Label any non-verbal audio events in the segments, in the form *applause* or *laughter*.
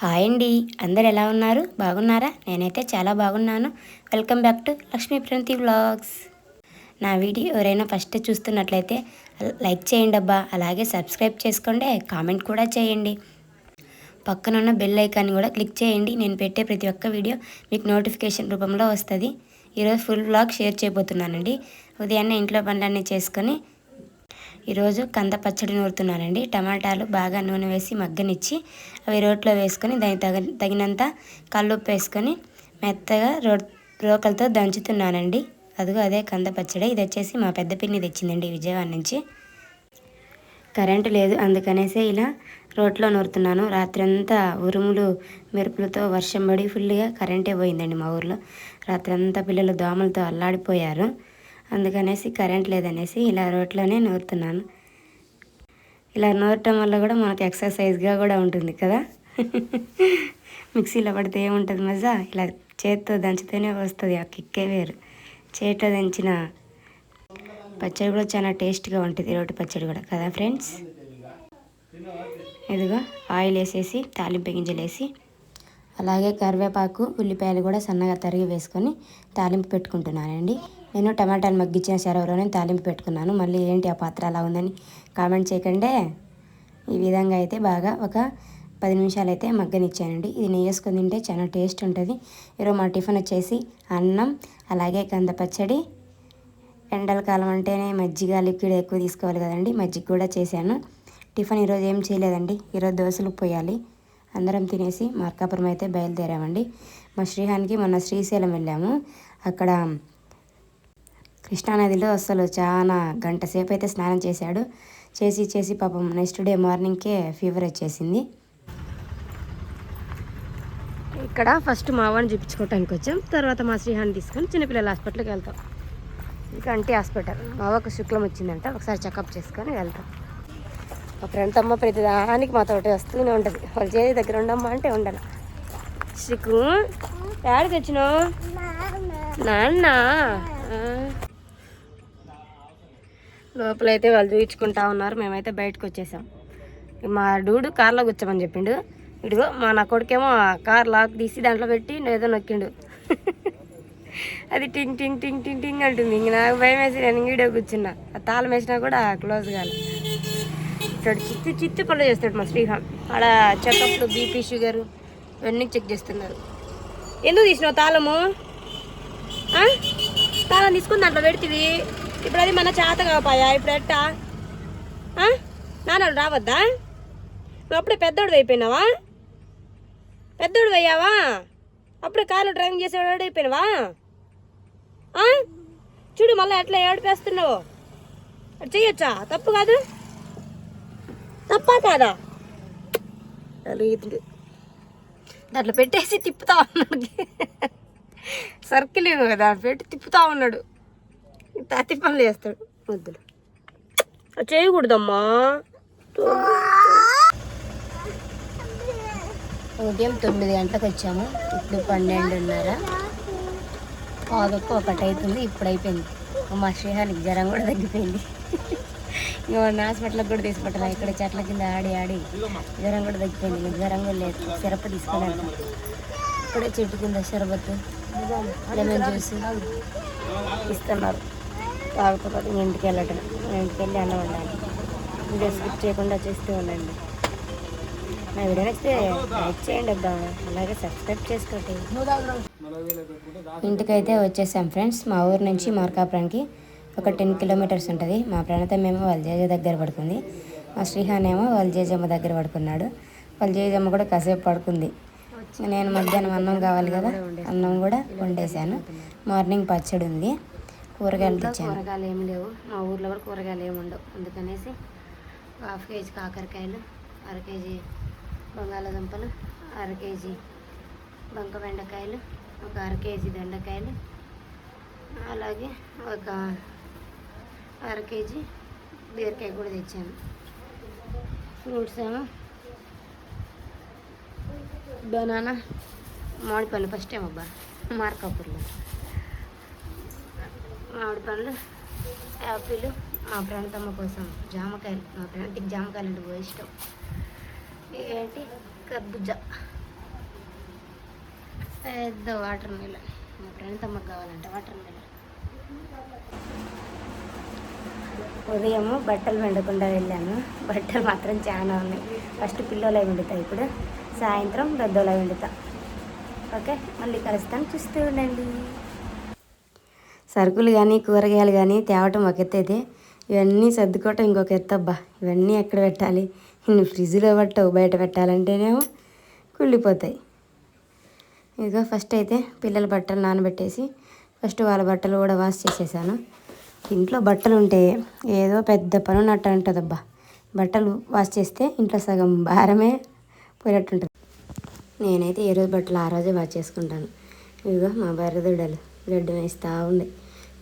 Hi అండి. అందరు ఎలా ఉన్నారు? బాగున్నారా? నేనైతే చాలా బాగున్నాను. Welcome back to Lakshmi Pranathi vlogs. నా వీడియో ఎవరైనా ఫస్ట్ చూస్తున్నట్లయితే లైక్ చేయండి అబ్బా. అలాగే సబ్స్క్రైబ్ చేసుకోండి. కామెంట్ కూడా చేయండి. పక్కన ఉన్న బెల్ ఐకాన్ని కూడా క్లిక్ చేయండి. నేను పెట్టే ప్రతి ఒక్క వీడియో మీకు నోటిఫికేషన్ రూపంలో వస్తుంది. ఈరోజు ఫుల్ వ్లాగ్ షేర్ చేయబోతున్నానండి. ఉదయాన్నే ఇంట్లో పనులన్నీ చేసుకొని ఈరోజు కంద పచ్చడి నూరుతున్నానండి. టమాటాలు బాగా నూనె వేసి మగ్గనిచ్చి అవి రోట్లో వేసుకొని దానికి తగ తగినంత కల్లుప్పు వేసుకొని మెత్తగా రో రోకలతో దంచుతున్నానండి. అదిగో అదే కంద పచ్చడి. ఇది వచ్చేసి మా పెద్ద పిన్ని తెచ్చిందండి విజయవాడ నుంచి. కరెంటు లేదు. అందుకనేసే ఇలా రోడ్లో నూరుతున్నాను. రాత్రంతా ఉరుములు మెరుపులతో వర్షం పడి ఫుల్గా కరెంటే పోయిందండి మా ఊర్లో. రాత్రంతా పిల్లలు దోమలతో అల్లాడిపోయారు. అందుకనేసి కరెంట్ లేదనేసి ఇలా రోట్లోనే నూరుతున్నాను. ఇలా నూరటం వల్ల కూడా మనకు ఎక్సర్సైజ్గా కూడా ఉంటుంది కదా. *laughs* మిక్సీలో పడితే ఏముంటుంది మజా? ఇలా చేతితో దంచితేనే వస్తుంది ఆ కిక్కే వేరు. చేతితో దంచిన పచ్చడి కూడా చాలా టేస్ట్గా ఉంటుంది రోటి పచ్చడి కూడా. కదా ఫ్రెండ్స్? ఇదిగో ఆయిల్ వేసేసి తాలింపు గింజలు వేసి అలాగే కరివేపాకు ఉల్లిపాయలు కూడా సన్నగా తరిగి వేసుకొని తాలింపు పెట్టుకుంటున్నానండి. నేను టమాటాలు మగ్గించిన సెరవులోనే తాలింపు పెట్టుకున్నాను. మళ్ళీ ఏంటి ఆ పాత్ర అలా ఉందని కామెంట్ చేయకండి. ఈ విధంగా అయితే బాగా ఒక పది నిమిషాలు అయితే మగ్గనిచ్చానండి. ఇది నెయ్యేసుకొని తింటే చాలా టేస్ట్ ఉంటుంది. ఈరోజు మా టిఫిన్ వచ్చేసి అన్నం అలాగే కంద పచ్చడి ఎండల కాలం అంటేనే మజ్జిగ లిక్విడ్ ఎక్కువ తీసుకోవాలి కదండి. మజ్జిగ కూడా చేశాను. టిఫిన్ ఈరోజు ఏం చేయలేదండి. ఈరోజు దోశలు పోయాలి అందరం తినేసి మార్కాపురం అయితే బయలుదేరామండి. మా శ్రీహానికి మొన్న శ్రీశైలం వెళ్ళాము. అక్కడ కృష్ణానదిలో అసలు చాలా గంట సేపు అయితే స్నానం చేశాడు. చేసి చేసి పాపం నెక్స్ట్ డే మార్నింగ్కే ఫీవర్ వచ్చేసింది. ఇక్కడ ఫస్ట్ మా వాడిని చూపించుకోవటానికి వచ్చాం. తర్వాత మా శ్రీహాన్ని తీసుకొని చిన్నపిల్లల హాస్పిటల్కి వెళ్తాం. ఇంకా అంటే హాస్పిటల్. మావకు శుక్లం వచ్చిందంట. ఒకసారి చెకప్ చేసుకొని వెళ్తాం. మా ఫ్రెండ్ అమ్మ ప్రతి దానికి మాతో వస్తూనే ఉంటుంది. వాళ్ళు చేతి దగ్గర ఉండమ్మా అంటే ఉండాలి శ్రీకు ఏడికి వచ్చినావు నాన్న. లోపలైతే వాళ్ళు చూపించుకుంటా ఉన్నారు. మేమైతే బయటకు వచ్చేసాం. మా డూడు కార్లో కూర్చోమని చెప్పిండు. ఇడుగో మా నా కొడుకేమో కార్ లాక్ తీసి దాంట్లో పెట్టి ఏదో నొక్కిండు. అది టింగ్ టింగ్ టింగ్ టింగ్ టింగ్ అంటుంది. ఇంక నాకు భయం వేసి నేను ఇంగీడే కూర్చున్నా. ఆ తాళం వేసినా కూడా క్లోజ్ కాదు ఇస్తాడు చిత్తి చిత్తి పనులు చేస్తాడు మా శ్రీహాన్ ఆడ చెకప్లు బీపీ షుగర్ ఇవన్నీ చెక్ చేస్తున్నారు. ఎందుకు తీసినావు తాళము? తాళం తీసుకుని దాంట్లో పెడుతుంది ఇప్పుడు అది మన చేత కాపాయా? ఇప్పుడు ఎట్టా? నాన్నడు నాన్న రావద్దా? నువ్వు అప్పుడే పెద్దోడు అయిపోయినావా? పెద్దోడు అయ్యావా? అప్పుడే కార్లు డ్రైవింగ్ చేసేవాడు అయిపోయినావా చూడు మళ్ళీ ఎట్లా ఏడిపేస్తున్నావు? అది చెయ్యొచ్చా? తప్పు కాదు? తప్పా కాదా? అలుగుతుంది దాంట్లో పెట్టేసి తిప్పుతా ఉన్నాడు. సర్కిల్ ఏమో పెట్టి తిప్పుతా ఉన్నాడు. తాతి పనులు చేస్తాడు. వద్దులు. చేయకూడదమ్మా. ఉదయం తొమ్మిది గంటలకు వచ్చాము. ఇప్పుడు పన్నెండున్నర. పాదొక్క ఒకటి అవుతుంది ఇప్పుడు అయిపోయింది మా శ్రీహానికి జ్వరం కూడా తగ్గిపోయింది. ఇంకా హాస్పిటల్కి కూడా తీసుకుంటాను ఇక్కడ చెట్ల కింద ఆడి ఆడి జ్వరం కూడా తగ్గిపోయింది. ఇంకా జ్వరం కూడా లేదు. సిరప్ తీసుకున్నాను ఇక్కడే చెట్టు కింద షరబత్ లెమన్ జ్యూస్ ఇస్తున్నారు. తాగుతున్నారు ఇంటికి వెళ్ళటం. ఇంటికి వెళ్ళి అన్నం వండాలి. వీడియో స్కిప్ చేయకుండా చేస్తూ ఉండండి. నా వీడియో నచ్చితే లైక్ చేయండి అబ్బా. అలాగే సబ్స్క్రైబ్ చేసుకోండి. ఇంటికైతే వచ్చేసాం ఫ్రెండ్స్. మా ఊరు నుంచి మార్కాపురానికి ఒక టెన్ కిలోమీటర్స్ ఉంటుంది. మా ప్రాణతం ఏమో వాళ్ళ జేజ దగ్గర పడుకుంది. మా శ్రీహాన్ ఏమో వాళ్ళ జేజమ్మ దగ్గర పడుకున్నాడు. వాళ్ళ జేజమ్మ కూడా కాసేపు పడుకుంది. నేను మధ్యాహ్నం అన్నం కావాలి కదా. అన్నం కూడా వండేసాను మార్నింగ్ పచ్చడి ఉంది కూరగాయలు తెచ్చాను. కూరగాయలు ఏం లేవు. మా ఊర్లో కూడా కూరగాయలు ఏమి ఉండవు. అందుకనేసి హాఫ్ కేజీ కాకరకాయలు అర కేజీ బంగాళాదుంపలు అర కేజీ బంక బెండకాయలు ఒక అర కేజీ దొండకాయలు అలాగే ఒక అర కేజీ బీరకాయ కూడా తెచ్చాను. ఫ్రూట్స్ ఏమో బనానా మామిడి పండ్లు ఫస్ట్ ఏమో అబ్బా మార్కాపూర్లో. మామిడి పండ్లు యాపిల్ మా ప్రాంతమ్మ కోసం జామకాయలు మా ప్రాంతికి జామకాయలు అంటే బాగా ఇష్టం. ఏంటి? కర్బుజా. పెద్ద వాటర్ మిలన్. మా ఫ్రెండ్ కావాలంటే వాటర్ మిలన్. ఉదయము బట్టలు వెండకుండా వెళ్ళాను. బట్టలు మాత్రం చాలా ఉన్నాయి. ఫస్ట్ పిల్లలు వండుతాయి ఇప్పుడు. సాయంత్రం పెద్దోళ్ళ వండుతా ఓకే? మళ్ళీ కలుస్తాను. చూస్తూ ఉండండి. సరుకులు కానీ కూరగాయలు కానీ తేవటం ఒక ఎత్తు అయితే ఇవన్నీ సర్దుకోవటం ఇంకొక ఎత్తు అబ్బా ఇవన్నీ ఎక్కడ పెట్టాలి? ఇన్ని ఫ్రిడ్జ్లో పట్టవు. బయట పెట్టాలంటేనేమో కుళ్ళిపోతాయి. ఇదిగో ఫస్ట్ అయితే పిల్లల బట్టలు నానబెట్టేసి ఫస్ట్ వాళ్ళ బట్టలు కూడా వాష్ చేసేసాను. ఇంట్లో బట్టలు ఉంటే ఏదో పెద్ద పని ఉన్నట్టు ఉంటుందబ్బా. బట్టలు వాష్ చేస్తే ఇంట్లో సగం భారమే పోయినట్టుంటుంది. నేనైతే ఏ రోజు బట్టలు ఆ రోజే వాష్ చేసుకుంటాను. ఇదిగో మా బర్రెదూడలు గడ్డి వేస్తూ ఉంది.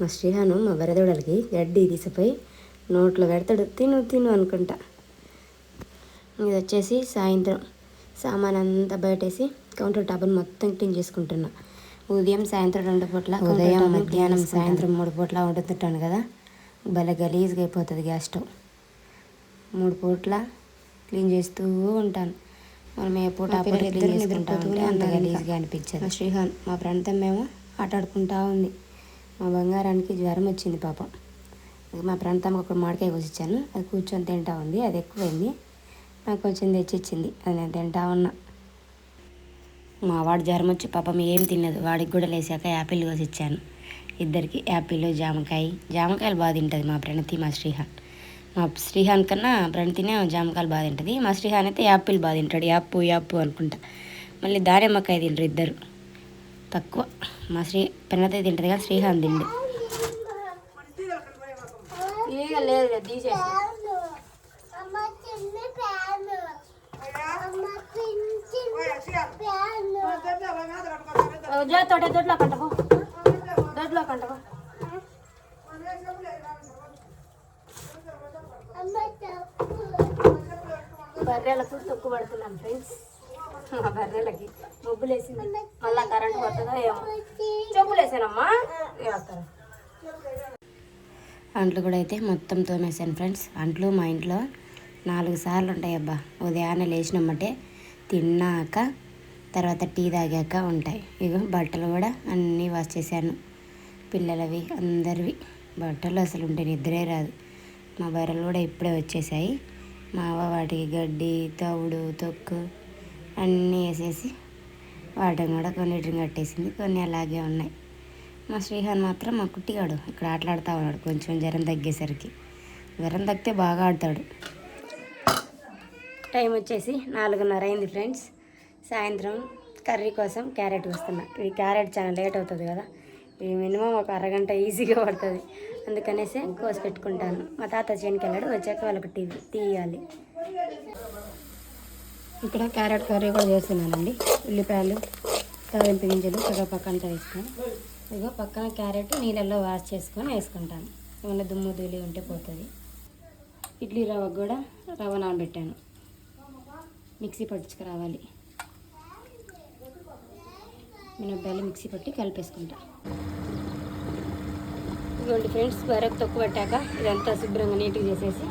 మా శ్రీహాను మా బర్రెదూడలకి గడ్డి తీసిపోయి నోట్లో పెడతాడు తిను తిను అనుకుంటా. ఇది వచ్చేసి సాయంత్రం. సామాన్ అంతా బయటేసి కౌంటర్ టాప్ని మొత్తం క్లీన్ చేసుకుంటున్నా. ఉదయం సాయంత్రం రెండు పూట్ల ఉదయం మధ్యాహ్నం సాయంత్రం మూడు పూట్ల వండుతుంటాను కదా భలే గలీజ్గా అయిపోతుంది గ్యాస్ స్టవ్. మూడు పూట్ల క్లీన్ చేస్తూ ఉంటాను. మనం ఏ పూట క్లీన్ చేసుకుంటా అంత గలీజ్గా అనిపించదు. మా శ్రీహాన్ మా ఫ్రెండ్తో మేము ఆట ఆడుకుంటా ఉంది. మా బంగారానికి జ్వరం వచ్చింది పాపం. మా ప్రాంతం ఒక మామిడికాయ కోసిచ్చాను. అది కూర్చొని తింటా ఉంది. అది ఎక్కువైంది. నాకు కొంచెం తెచ్చిచ్చింది. అది నేను తింటా ఉన్నా. మా వాడు జ్వరం వచ్చి పాపం ఏం తినదు. వాడికి కూడా లేసాక యాపిల్ కోసిచ్చాను. ఇద్దరికి యాపిల్ జామకాయ. జామకాయలు బాగా తింటుంది మా ప్రణతి మా శ్రీహాన్. మా శ్రీహాన్ కన్నా ప్రణతినే జామకాయలు బాగా తింటుంది. మా శ్రీహాన్ అయితే యాపిల్ బాగా తింటాడు. యాప్పు యాప్పు అనుకుంటా. మళ్ళీ దానిమ్మకాయ తింటారు ఇద్దరు. తక్కువ. మా శ్రీ ప్రణతి తింటుంది కానీ శ్రీహాన్ తిండు. లేదు తీసేసి తోట దొడ్లో కంటపో దొడ్లో కంటపో బర్రెలకు తొక్కు పడుతున్నాం ఫ్రెండ్స్. మా బర్రెలకి. ముగ్గులు వేసింది మళ్ళా కరెంట్ పోతుందో ఏమో. చెప్పులు వేసానమ్మా అంట్లు కూడా అయితే మొత్తం తోమేశాను ఫ్రెండ్స్. అంట్లు మా ఇంట్లో నాలుగు సార్లు ఉంటాయి అబ్బా. ఉదయాన్నే లేచినమ్మటే తిన్నాక తర్వాత టీ తాగాక ఉంటాయి. ఇగో బట్టలు కూడా అన్నీ వాష్ చేశాను. పిల్లలవి అందరివి. బట్టలు అసలు ఉంటే నిద్రే రాదు. మా బర్రెలు కూడా ఇప్పుడే వచ్చేసాయి. మా అవ్వ వాటికి గడ్డి తవుడు తొక్కు అన్నీ వేసేసి వాటిని కూడా కొన్నిటిని కట్టేసింది కొన్ని అలాగే ఉన్నాయి. మా శ్రీహాన్ మాత్రం మా కుట్టిగాడు ఇక్కడ ఆటలాడుతూ ఉన్నాడు కొంచెం జ్వరం తగ్గేసరికి. జ్వరం తగ్గితే బాగా ఆడతాడు. టైం వచ్చేసి నాలుగున్నర అయింది ఫ్రెండ్స్. సాయంత్రం కర్రీ కోసం క్యారెట్ వస్తున్నా ఈ క్యారెట్ చాలా లేట్ అవుతుంది కదా. ఇది మినిమం ఒక అరగంట ఈజీగా పడుతుంది. అందుకనేసి కోసి పెట్టుకుంటాను. మా తాత చేనుకి వెళ్ళాడు వచ్చాక వాళ్ళకి టీ తీయాలి. ఇక్కడ క్యారెట్ కర్రీ కూడా చేస్తున్నానండి. ఉల్లిపాయలు తాలింపు గింజలు కరివేపాకు పక్కన వేసుకొని ఇదిగో పక్కన క్యారెట్ నీళ్ళల్లో వాష్ చేసుకొని వేసుకుంటాను. ఏమైనా దుమ్ము ధూళి ఉంటే పోతుంది. ఇడ్లీ రవ్వ కూడా రవ్వ నానబెట్టాను మిక్సీ పట్టించుకురావాలి. మినప్పాయలు మిక్సీ పట్టి కలిపేసుకుంటా. ఇదిగోండి ఫ్రెండ్స్ బరకు తక్కువ పెట్టాక ఇదంతా శుభ్రంగా నీట్గా చేసేసి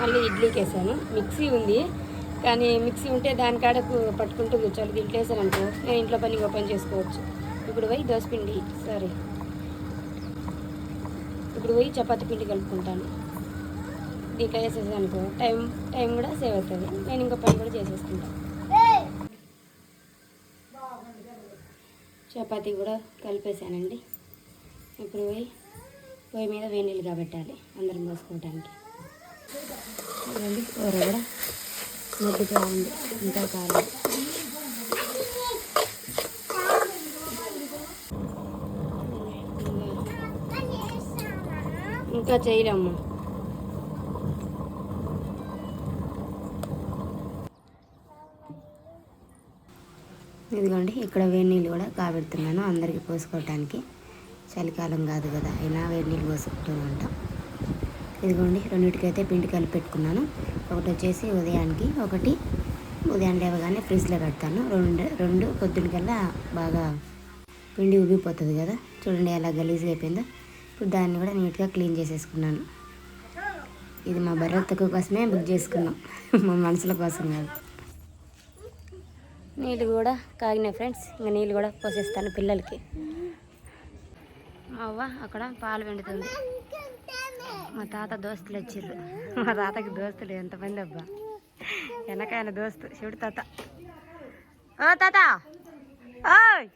మళ్ళీ ఇడ్లీకి వేసాను. మిక్సీ ఉంది. కానీ మిక్సీ ఉంటే దాని కాడకు పట్టుకుంటూ కూర్చోాలి దీంట్లో వేసాను అనుకో నేను ఇంట్లో పని ఓపెన్ చేసుకోవచ్చు. ఇప్పుడు పోయి దోశ పిండి సారీ ఇప్పుడు పోయి చపాతి పిండి కలుపుకుంటాను. దీంట్లో వేసేసాను అనుకో. టైం టైం కూడా సేవ్ అవుతుంది. నేను ఇంకో పని కూడా చేసేసుకుంటాను చపాతి కూడా కలిపేసానండి ఇప్పుడు పోయి పొయ్యి మీద వేడి నీళ్ళు అందరం పోసుకోవడానికి కూర కూడా మొద్దుగా ఉంది. ఇంకా కాలేదు ఇంకా చేయలేము ఇదిగోండి ఇక్కడ వేడి నీళ్ళు కూడా కాబెడుతున్నాను. అందరికీ పోసుకోవటానికి చలికాలం కాదు కదా అయినా వేడి నీళ్ళు పోసుకుంటూ ఉంటాం. ఇదిగోండి రెండింటికైతే పిండి కలిపి పెట్టుకున్నాను. ఒకటి వచ్చేసి ఉదయానికి ఒకటి ఉదయం లేవగానే ఫ్రిడ్జ్లో పెడతాను. రెండు రెండు పొద్దునకల్లా బాగా పిండి ఉబ్బిపోతుంది కదా. చూడండి ఎలా గలీజ్గా అయిపోయిందో. ఇప్పుడు దాన్ని కూడా నీట్గా క్లీన్ చేసేసుకున్నాను. ఇది మా బర్రెల తక్కువ కోసమే బుక్ చేసుకున్నాం. మా మనుషుల కోసం కాదు. నీళ్ళు కూడా కాగినాయి ఫ్రెండ్స్. ఇంకా నీళ్ళు కూడా పోసేస్తాను పిల్లలకి. మా అవ్వ అక్కడ పాలు వెండుతుంది మా తాత దోస్తులు వచ్చిర్రు. మా తాతకి దోస్తులు ఎంతమంది అబ్బా. వెనకాయన దోస్తు శివుడు తాత. ఓ తాత! ఓయ్!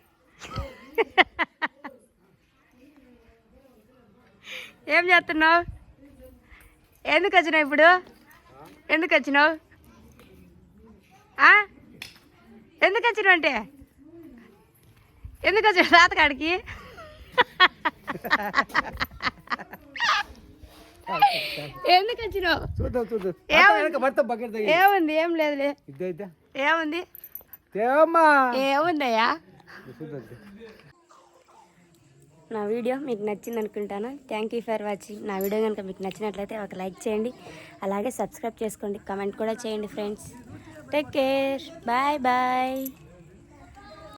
ఏం చేస్తున్నావు? ఎందుకు వచ్చినావు ఇప్పుడు? ఎందుకు వచ్చినావు? ఆ? ఎందుకు వచ్చినావు అంటే? ఎందుకు వచ్చినావు? తాతకాడికి ఎందుకు వచ్చినావు? చూద్దాం చూద్దాం. ఏముంది? భర్త బకెట్ ఏముంది? ఏం లేదులే ఇద్దైతే ఏముంది? తేమ్మా ఏముందయ్యా? నా వీడియో మీకు నచ్చింది అనుకుంటాను. థ్యాంక్ యూ ఫర్ వాచింగ్ నా వీడియో కనుక మీకు నచ్చినట్లయితే ఒక లైక్ చేయండి. అలాగే సబ్స్క్రైబ్ చేసుకోండి. కమెంట్ కూడా చేయండి friends take care bye bye